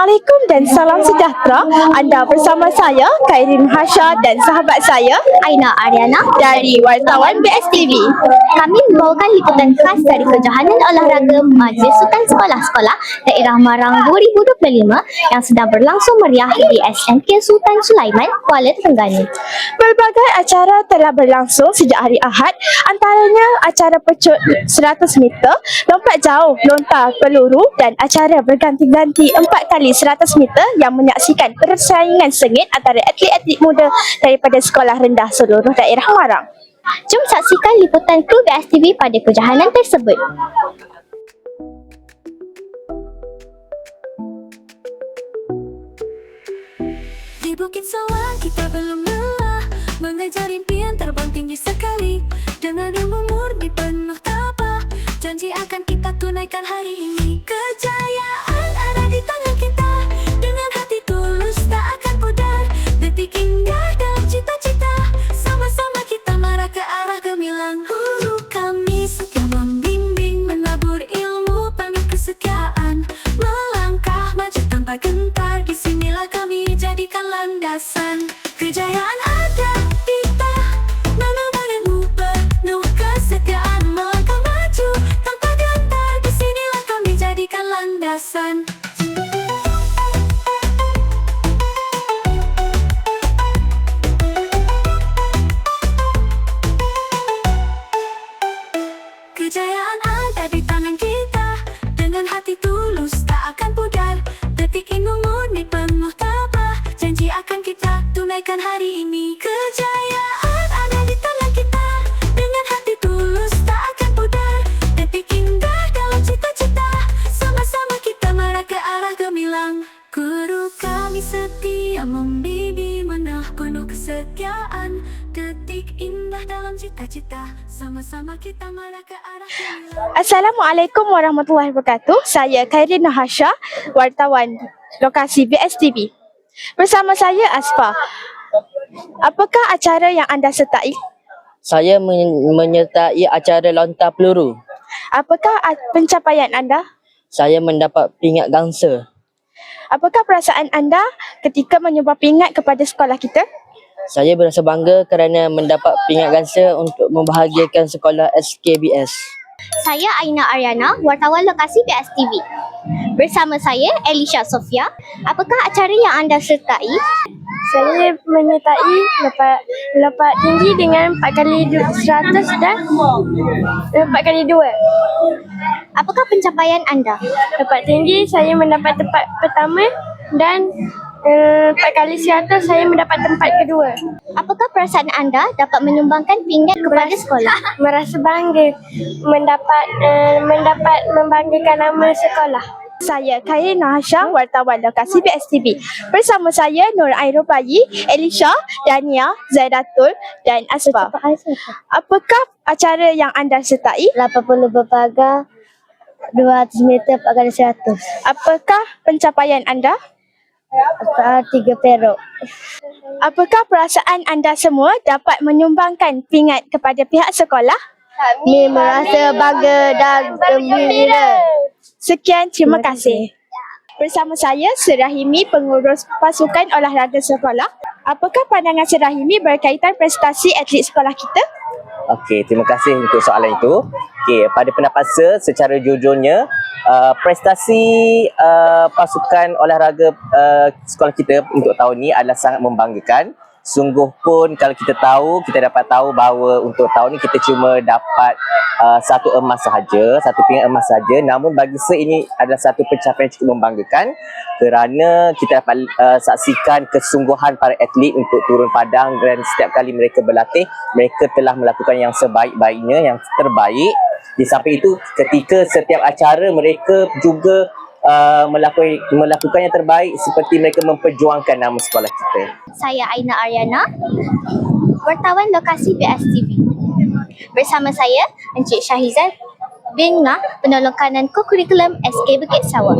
Assalamualaikum dan salam sejahtera. Anda bersama saya, Kairin Hasha dan sahabat saya Aina Ariana. dari Wartawan BSTV. Kami membawakan liputan khas dari Kejohanan Olahraga Majlis Sukan Sekolah-Sekolah Daerah Marang 2025 yang sedang berlangsung meriah di SMK Sultan Sulaiman, Kuala Terengganu. Pelbagai acara telah berlangsung sejak hari Ahad, antaranya acara pecut 100 meter, lompat jauh, lontar peluru dan acara berganti-ganti 4 kali 100 meter yang menyaksikan persaingan sengit antara atlet-atlet muda daripada sekolah rendah seluruh daerah Marang. Jom saksikan liputan kru BSTV pada kejohanan tersebut. Di Bukit Soang kita belum lelah Mengejar impian terbang tinggi sekali Dengan ilmu murni penuh tabah Janji akan kita tunaikan hari ini landasan Kejayaan ada di tangan kita. Dengan hati tulus tak akan pudar. Detik ini murni penuh tabah. Janji akan kita tunaikan hari ini Kejayaan dalam cita-cita Sama-sama kita marah ke arah gemilang Assalamualaikum warahmatullahi wabarakatuh. Saya Kairin Hasha, wartawan lokasi BSTV. Bersama saya Asfa. Apakah acara yang anda sertai? Saya men- menyertai acara lontar peluru. Apakah a- pencapaian anda? Saya mendapat pingat gangsa. Apakah perasaan anda ketika menyumbang pingat kepada sekolah kita? Saya berasa bangga kerana mendapat pingat gangsa untuk membahagiakan sekolah SKBS. Saya Aina Ariana, wartawan lokasi BSTV. Bersama saya Elisha Sofia. Apakah acara yang anda sertai? Saya menyertai lompat lompat tinggi dengan 4 kali 100 dan 4 kali 2. Apakah pencapaian anda? Lompat tinggi saya mendapat tempat pertama dan uh, 4 kali 100 saya mendapat tempat kedua. Apakah perasaan anda dapat menyumbangkan pingat kepada sekolah? Merasa bangga mendapat uh, mendapat membanggakan nama sekolah. Saya Khairina Hasham, wartawan lokasi BSTV. Bersama saya Nur Airul Bayi, Elisha, Dania, Zaidatul dan Asfa. Apakah acara yang anda sertai? 80 berpagar 200 meter 4 kali 100 Apakah pencapaian anda? Uh, 3 perok Apakah perasaan anda semua dapat menyumbangkan pingat kepada pihak sekolah? kami merasa bangga dan gembira Sekian, terima kasih. Bersama saya, Serahimi, pengurus pasukan olahraga sekolah. Apakah pandangan Serahimi berkaitan prestasi atlet sekolah kita? Okey, terima kasih untuk soalan itu. Okey, pada pendapat saya secara jujurnya uh, prestasi uh, pasukan olahraga uh, sekolah kita untuk tahun ini adalah sangat membanggakan. Sungguh pun kalau kita tahu, kita dapat tahu bahawa untuk tahun ini kita cuma dapat uh, satu emas sahaja, satu pingat emas sahaja. Namun bagi saya ini adalah satu pencapaian yang cukup membanggakan kerana kita dapat uh, saksikan kesungguhan para atlet untuk turun padang dan setiap kali mereka berlatih, mereka telah melakukan yang sebaik-baiknya, yang terbaik. Di samping itu, ketika setiap acara mereka juga uh, melakukan yang terbaik seperti mereka memperjuangkan nama sekolah kita. Saya Aina Ariana wartawan lokasi BSTV bersama saya Encik Syahizan bin Ngah penolong kanan ko-kurikulum SK Bukit Sawah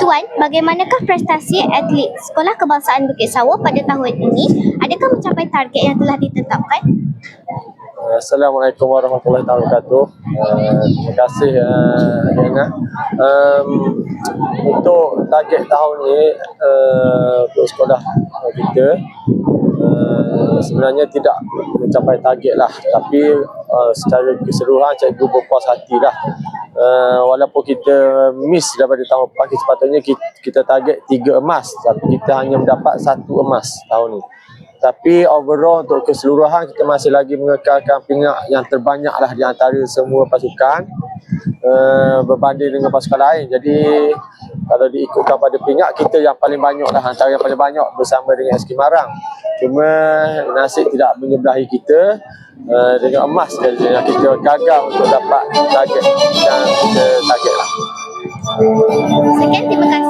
Tuan, bagaimanakah prestasi atlet Sekolah Kebangsaan Bukit Sawah pada tahun ini? Adakah mencapai target yang telah ditetapkan? Assalamualaikum warahmatullahi wabarakatuh. Uh, terima kasih Diana. Um, untuk target tahun ni uh, untuk sekolah kita sebenarnya tidak mencapai target lah tapi secara keseluruhan cikgu berpuas hati lah walaupun kita miss daripada tahun lepas sepatutnya kita, target tiga emas tapi kita hanya mendapat satu emas tahun ni tapi overall untuk keseluruhan kita masih lagi mengekalkan pingat yang terbanyak lah di antara semua pasukan uh, berbanding dengan pasukan lain. Jadi kalau diikutkan pada pingat kita yang paling banyak lah antara yang paling banyak bersama dengan SK Marang. Cuma nasib tidak menyebelahi kita uh, dengan emas jadi kita gagal untuk dapat target yang kita target lah. Sekian, terima kasih.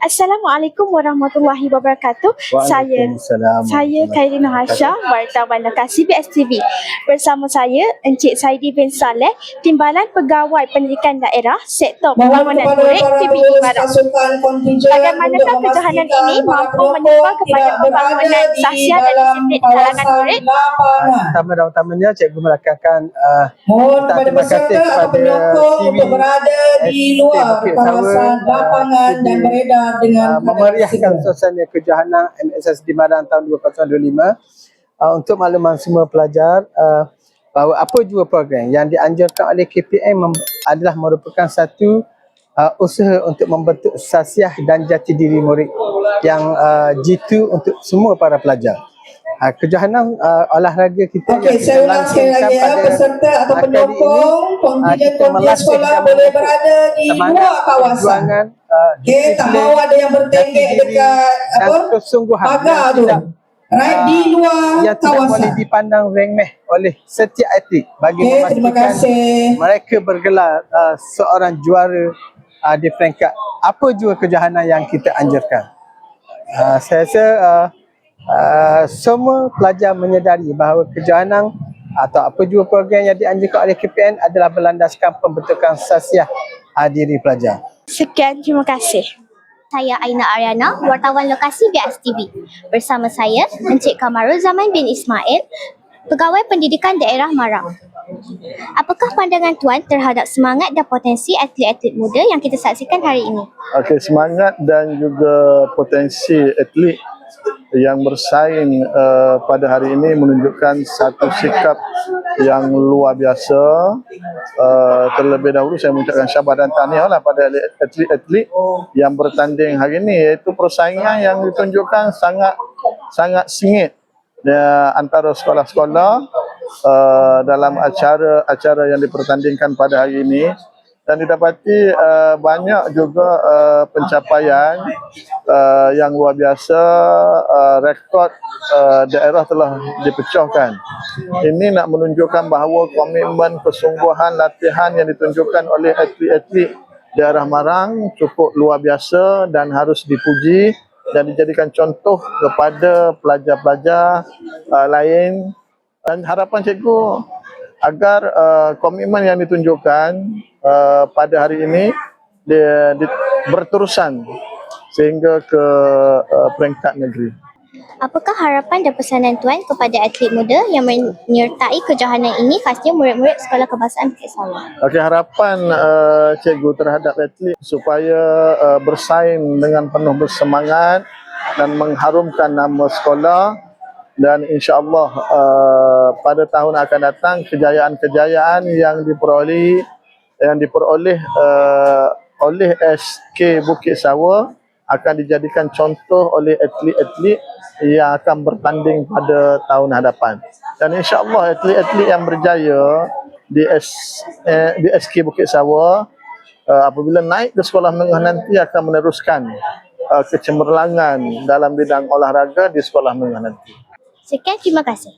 Assalamualaikum warahmatullahi wabarakatuh. Saya saya Khairina Hasha, wartawan lokasi BSTV. Bersama saya Encik Saidi bin Saleh, Timbalan Pegawai Pendidikan Daerah Sektor Pembangunan Murid PPE Marang. Bagaimanakah kejohanan ini mampu menyumbang kepada pembangunan sahsia dan disiplin kalangan murid? Pertama dan utamanya cikgu merakamkan uh, Mohon kepada terima kasih peserta kepada TV untuk berada di luar kawasan Sawa, lapangan uh, dan beredar dengan uh, memeriahkan suasana kejohanan MSS di Madang tahun 2025 uh, untuk makluman semua pelajar uh, bahawa apa jua program yang dianjurkan oleh KPM adalah merupakan satu uh, usaha untuk membentuk sasiah dan jati diri murid yang uh, jitu untuk semua para pelajar. Uh, kejohanan uh, olahraga kita Okey, saya ulang sekali lagi ya, peserta atau penyokong melatih sekolah boleh berada di luar kawasan. Uh, Okey, tak mahu ada yang bertengek diri dekat apa? kesungguhan Pagar tu. tidak, Right di uh, luar yang tidak boleh kawasan. dipandang remeh oleh setiap atlet bagi terima memastikan mereka bergelar uh, seorang juara uh, di peringkat apa jua kejohanan yang kita anjurkan. Uh, saya rasa uh, uh, semua pelajar menyedari bahawa kejohanan atau apa jua program yang dianjurkan oleh KPN adalah berlandaskan pembentukan sasiah uh, diri pelajar. Sekian, terima kasih. Saya Aina Ariana, wartawan lokasi BSTV. Bersama saya, Encik Kamarul Zaman bin Ismail, Pegawai Pendidikan Daerah Marang. Apakah pandangan Tuan terhadap semangat dan potensi atlet-atlet muda yang kita saksikan hari ini? Okey, semangat dan juga potensi atlet yang bersaing uh, pada hari ini menunjukkan satu sikap yang luar biasa. Uh, terlebih dahulu saya mengucapkan syabas dan tahniah lah pada atlet-atlet yang bertanding hari ini iaitu persaingan yang ditunjukkan sangat sangat sengit ya, antara sekolah-sekolah uh, dalam acara-acara yang dipertandingkan pada hari ini dan didapati uh, banyak juga uh, pencapaian uh, yang luar biasa uh, rekod uh, daerah telah dipecahkan. Ini nak menunjukkan bahawa komitmen kesungguhan latihan yang ditunjukkan oleh atlet-atlet daerah Marang cukup luar biasa dan harus dipuji dan dijadikan contoh kepada pelajar-pelajar uh, lain. Dan harapan cikgu agar uh, komitmen yang ditunjukkan uh, pada hari ini dia, di, berterusan sehingga ke uh, peringkat negeri. Apakah harapan dan pesanan Tuan kepada atlet muda yang menyertai kejohanan ini khasnya murid-murid Sekolah Kebangsaan Bukit Sawa? Okey harapan uh, cikgu terhadap atlet supaya uh, bersaing dengan penuh bersemangat dan mengharumkan nama sekolah dan insya-Allah uh, pada tahun akan datang kejayaan-kejayaan yang diperoleh yang diperoleh uh, oleh SK Bukit Sawa akan dijadikan contoh oleh atlet-atlet yang akan bertanding pada tahun hadapan. Dan insya-Allah atlet-atlet yang berjaya di S, eh, di SK Bukit Sawa uh, apabila naik ke sekolah menengah nanti akan meneruskan uh, kecemerlangan dalam bidang olahraga di sekolah menengah nanti. Sekian, terima kasih.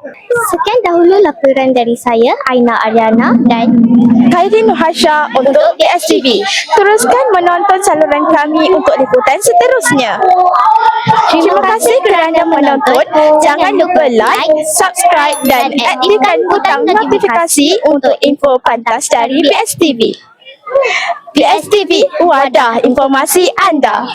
Sekian dahulu laporan dari saya, Aina Ariana dan Khairin Hasha untuk BSTV. Teruskan menonton saluran kami untuk liputan seterusnya. Terima kasih kerana menonton. Jangan lupa like, subscribe dan aktifkan butang notifikasi untuk info pantas dari BSTV. BSTV, wadah informasi anda.